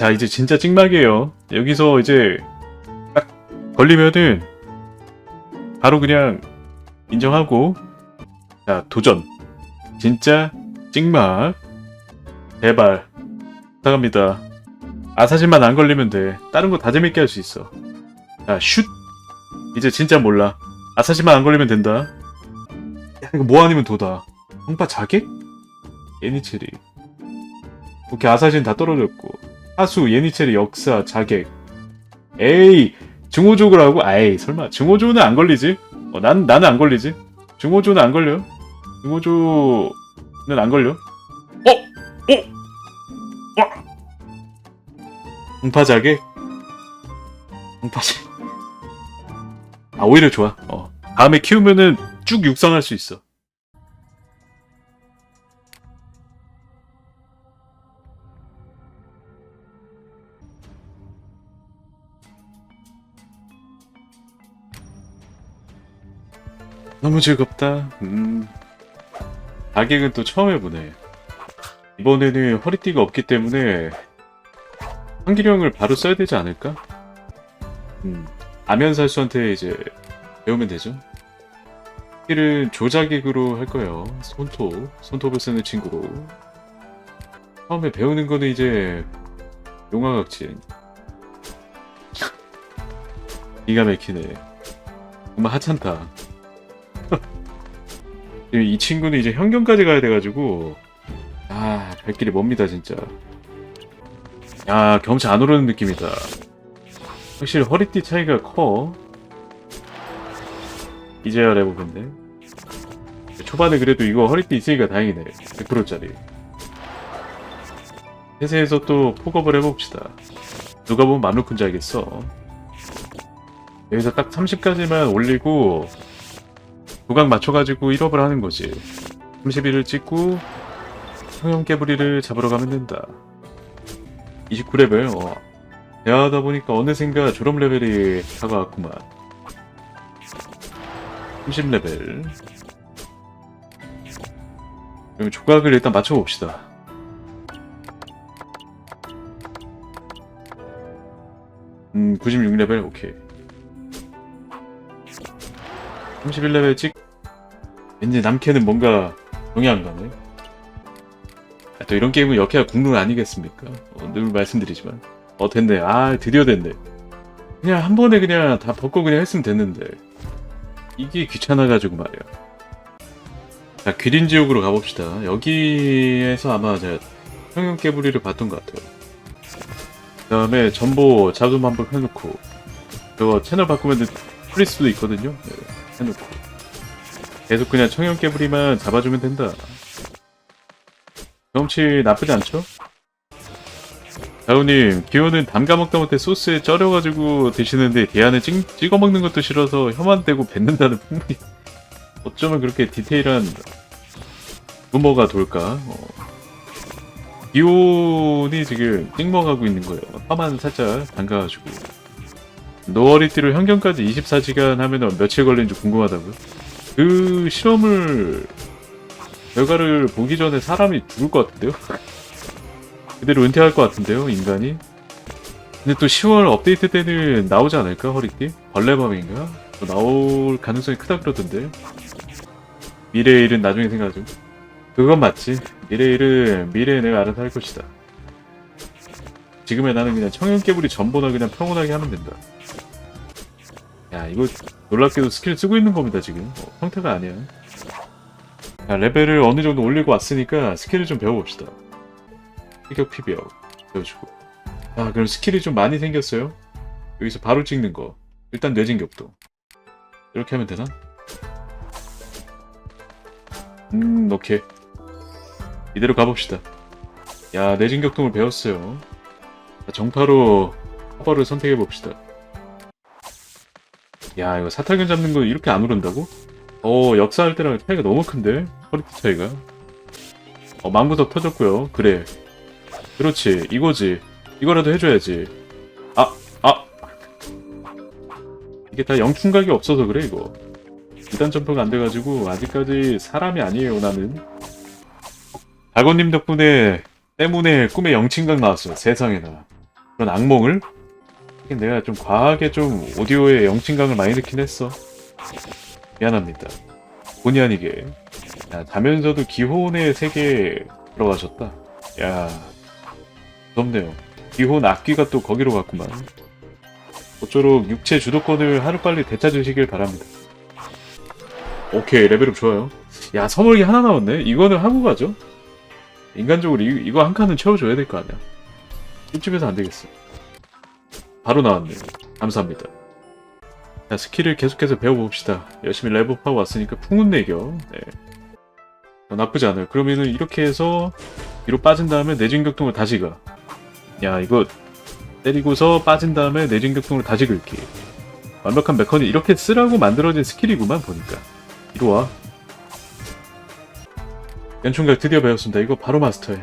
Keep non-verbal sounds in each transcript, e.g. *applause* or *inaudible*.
자 이제 진짜 찍막이에요. 여기서 이제 딱 걸리면은 바로 그냥 인정하고 자 도전 진짜 찍막 제발 부탁합니다. 아사신만 안 걸리면 돼. 다른 거 다 재밌게 할 수 있어. 자 슛. 이제 진짜 몰라. 아사신만 안 걸리면 된다. 야 이거 뭐 아니면 도다. 홍파 자객? 예니체리. 오케이 아사신 다 떨어졌고 하수 예니체리 역사 자객. 에이 증오족을 하고 아이 설마 증오조는 안 걸리지? 어, 난 나는 안 걸리지. 증오조는 안 걸려. 증오조는 안 걸려. 어? 어? 와! 홍파자객? 홍파자객. 아, 오히려 좋아. 어. 다음에 키우면은 쭉 육성할 수 있어. 너무 즐겁다. 음. 가격은 또 처음 해보네. 이번에는 허리띠가 없기 때문에 한기령을 바로 써야 되지 않을까? 음. 아면살수한테 이제 배우면 되죠. 스킬은 조작액으로 할 거예요. 손톱. 손톱을 쓰는 친구로. 처음에 배우는 거는 이제 용화각진. 기가 막히네. 정말 하찮다. 이 친구는 이제 현경까지 가야 돼가지고 아, 갈 길이 멉니다, 진짜. 야, 경치 안 오르는 느낌이다. 확실히 허리띠 차이가 커. 이제야 레버인데. 초반에 그래도 이거 허리띠 있으니까 다행이네. 100%짜리. 세세에서 또 폭업을 해봅시다. 누가 보면 마누쿤지 알겠어. 여기서 딱 30까지만 올리고 구각 맞춰가지고 1업을 하는 거지. 31을 찍고 성형 깨부리를 잡으러 가면 된다. 29레벨. 어. 대화하다 보니까 어느샌가 졸업 레벨이 다가왔구만. 30레벨. 그럼 조각을 일단 맞춰봅시다. 음, 96레벨, 오케이. 31레벨 찍, 왠지 남캐는 뭔가 정이 안 가네. 아, 또 이런 게임은 역해야 국룰 아니겠습니까? 어, 늘 말씀드리지만. 어, 됐네. 아, 드디어 됐네. 그냥 한 번에 그냥 다 벗고 그냥 했으면 됐는데. 이게 귀찮아가지고 말이야. 자, 귀린 지옥으로 가봅시다. 여기에서 아마 제가 평형 깨부리를 봤던 것 같아요. 그 다음에 전보 자금 한번 해놓고, 저거 채널 바꾸면 풀릴 수도 있거든요. 네, 해놓고. 계속 그냥 청형 깨부리만 잡아주면 된다. 경치 나쁘지 않죠? 자우님, 기호는 담가 먹다 못해 소스에 쩔여가지고 드시는데 대안에 찍, 찍어 먹는 것도 싫어서 혀만 대고 뱉는다는 풍문이 *laughs* 어쩌면 그렇게 디테일한 루머가 돌까? 어. 기온이 지금 찍먹하고 있는 거예요. 혀만 살짝 담가가지고. 노어리띠로 현경까지 24시간 하면 며칠 걸리는지 궁금하다고요? 그 실험을 결과를 보기 전에 사람이 죽을 것 같은데요? *laughs* 그대로 은퇴할 것 같은데요, 인간이? 근데 또 10월 업데이트 때는 나오지 않을까, 허리띠? 벌레밤인가? 뭐 나올 가능성이 크다 그러던데. 미래의 일은 나중에 생각하죠. 그건 맞지. 미래의 일은 미래에 내가 알아서 할 것이다. 지금의 나는 그냥 청년깨불이 전보나 그냥 평온하게 하면 된다. 야, 이거 놀랍게도 스킬 쓰고 있는 겁니다, 지금. 어, 형태가 아니야. 자, 레벨을 어느 정도 올리고 왔으니까 스킬을 좀 배워봅시다. 피격 피벽 배워주고. 아, 그럼 스킬이 좀 많이 생겼어요. 여기서 바로 찍는 거. 일단 뇌진격도. 이렇게 하면 되나? 음, 오케이. 이대로 가봅시다. 야, 뇌진격동을 배웠어요. 자, 정파로 커버를 선택해봅시다. 야, 이거 사탈견 잡는 거 이렇게 안 오른다고? 어, 역사할 때랑 차이가 너무 큰데? 허리티 차이가. 어, 망구석 터졌고요. 그래. 그렇지. 이거지. 이거라도 해줘야지. 아, 아. 이게 다 영충각이 없어서 그래, 이거. 2단 점프가 안 돼가지고, 아직까지 사람이 아니에요, 나는. 박원님 덕분에, 때문에 꿈에 영친각 나왔어요. 세상에나. 그런 악몽을 내가 좀 과하게 좀 오디오에 영친강을 많이 넣긴 했어. 미안합니다. 본의 아니게. 야, 자면서도 기혼의 세계에 들어가셨다. 야, 무섭네요. 기혼 악귀가 또 거기로 갔구만. 모쪼록 육체 주도권을 하루빨리 되찾으시길 바랍니다. 오케이, 레벨업 좋아요. 야, 선물기 하나 나왔네? 이거는 하고 가죠? 인간적으로 이, 이거 한 칸은 채워줘야 될 거 아니야. 찝찝해서 안 되겠어. 바로 나왔네. 감사합니다. 자, 스킬을 계속해서 배워봅시다. 열심히 레벨업하고 왔으니까 풍운내격. 네. 어, 나쁘지 않아요. 그러면은 이렇게 해서 뒤로 빠진 다음에 내진격동을 다시 가. 야, 이거 때리고서 빠진 다음에 내진격동을 다시 긁기. 완벽한 메커니 이렇게 쓰라고 만들어진 스킬이구만 보니까. 이리 와. 연총각 드디어 배웠습니다. 이거 바로 마스터해.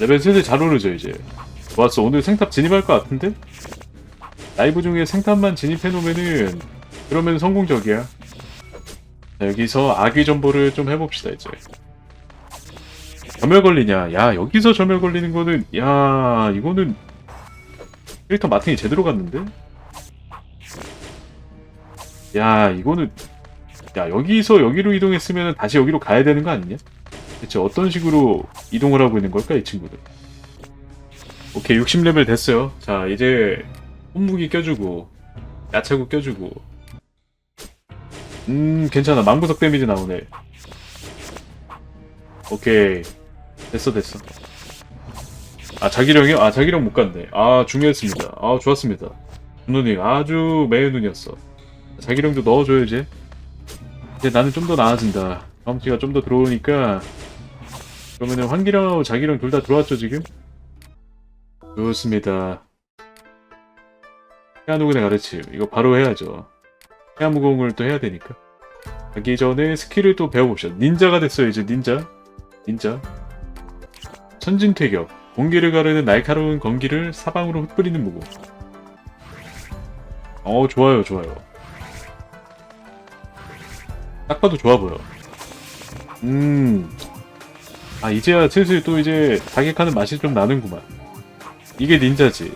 레벨 슬슬 잘 오르죠 이제. 좋았어. 오늘 생탑 진입할 것 같은데? 라이브 중에 생탑만 진입해놓으면은 그러면 성공적이야. 자, 여기서 아기 전보를 좀 해봅시다 이제. 점멸 걸리냐? 야 여기서 점멸 걸리는 거는 야 이거는 캐릭터 마팅이 제대로 갔는데? 야 이거는 야 여기서 여기로 이동했으면 다시 여기로 가야 되는 거 아니냐? 대체 어떤 식으로 이동을 하고 있는 걸까 이 친구들? 오케이 60레벨 됐어요. 자 이제 손무기 껴주고 야채구 껴주고 음 괜찮아 망부석 데미지 나오네. 오케이 됐어 됐어. 아 자기령이요? 아 자기령 못 갔네. 아 중요했습니다. 아 좋았습니다. 눈이 아주 매의 눈이었어. 자기령도 넣어줘야지. 이제 나는 좀 더 나아진다. 경험치가 좀 더 들어오니까 그러면은 환기령하고 자기령 둘다 들어왔죠 지금? 좋습니다. 해안우군의 가르침 이거 바로 해야죠. 해안무공을 또 해야 되니까. 가기 전에 스킬을 또 배워봅시다. 닌자가 됐어요 이제 닌자. 닌자. 천진퇴격. 공기를 가르는 날카로운 건기를 사방으로 흩뿌리는 무공. 어 좋아요 좋아요. 딱 봐도 좋아 보여. 음. 아, 이제야 슬슬 또 이제 자객하는 맛이 좀 나는구만. 이게 닌자지.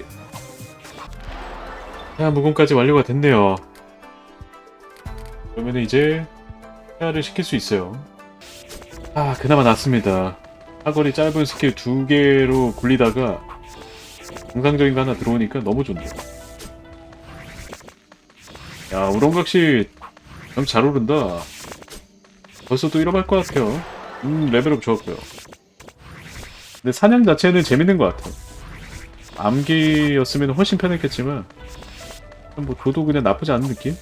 야, 무공까지 완료가 됐네요. 그러면 이제 해야를 시킬 수 있어요. 아, 그나마 낫습니다. 사거리 짧은 스킬 두 개로 굴리다가 정상적인 거 하나 들어오니까 너무 좋네. 야, 우렁각시 너무 잘 오른다. 벌써 또 일어날 것 같아요. 음, 레벨업 좋았고요. 근데 사냥 자체는 재밌는 것 같아요. 암기였으면 훨씬 편했겠지만, 뭐, 저도 그냥 나쁘지 않은 느낌?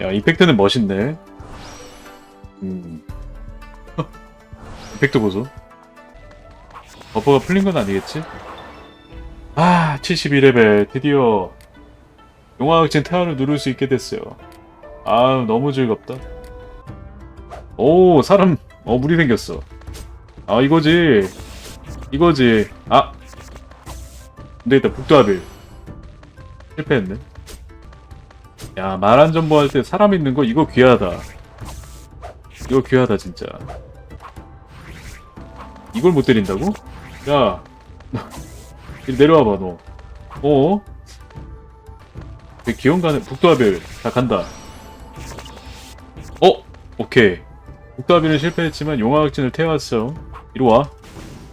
야, 이펙트는 멋있네. 음. *laughs* 이펙트 보소. 버퍼가 풀린 건 아니겠지? 아, 72레벨. 드디어 용화학진 태화를 누를 수 있게 됐어요. 아, 너무 즐겁다. 오 사람 어 물이 생겼어 아 이거지 이거지 아 안되겠다 북두아빌 실패했네 야 말한전보 할때 사람 있는 거 이거 귀하다 이거 귀하다 진짜 이걸 못 때린다고? 야 *laughs* 내려와봐 너 어? 왜 기온 가는 북두아빌 자 간다 어? 오케이 북다비는 실패했지만 용화학진을 태웠어. 이리 와.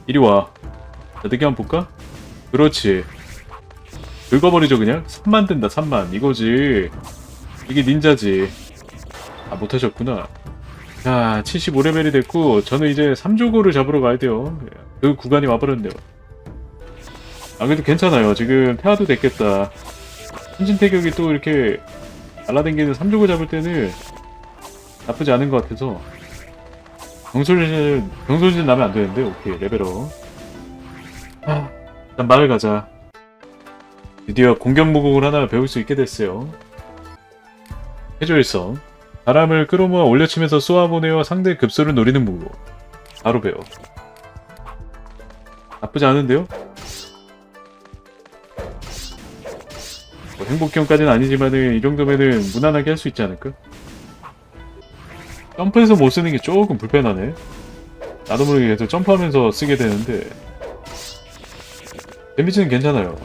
이리 와. 자, 느낌 한번 볼까? 그렇지. 긁어버리죠 그냥? 3만 된다 3만 이거지. 이게 닌자지. 아 못하셨구나. 자 75레벨이 됐고 저는 이제 3조고를 잡으러 가야 돼요. 그 구간이 와버렸네요. 아 그래도 괜찮아요. 지금 태화도 됐겠다. 신진태격이 또 이렇게 날라댕기는 3조고 잡을 때는 나쁘지 않은 것 같아서 병솔진 병솔진 나면 안 되는데 오케이 레벨업 아, 일단 마을 가자 드디어 공격 무공을 하나 배울 수 있게 됐어요 해조일성 바람을 끌어모아 올려치면서 쏘아보내어 상대 급소를 노리는 무공 바로 배워 나쁘지 않은데요? 뭐 행복형까지는 아니지만은 이 정도면은 무난하게 할 수 있지 않을까? 점프해서 못 쓰는 게 조금 불편하네. 나도 모르게 계속 점프하면서 쓰게 되는데. 데미지는 괜찮아요.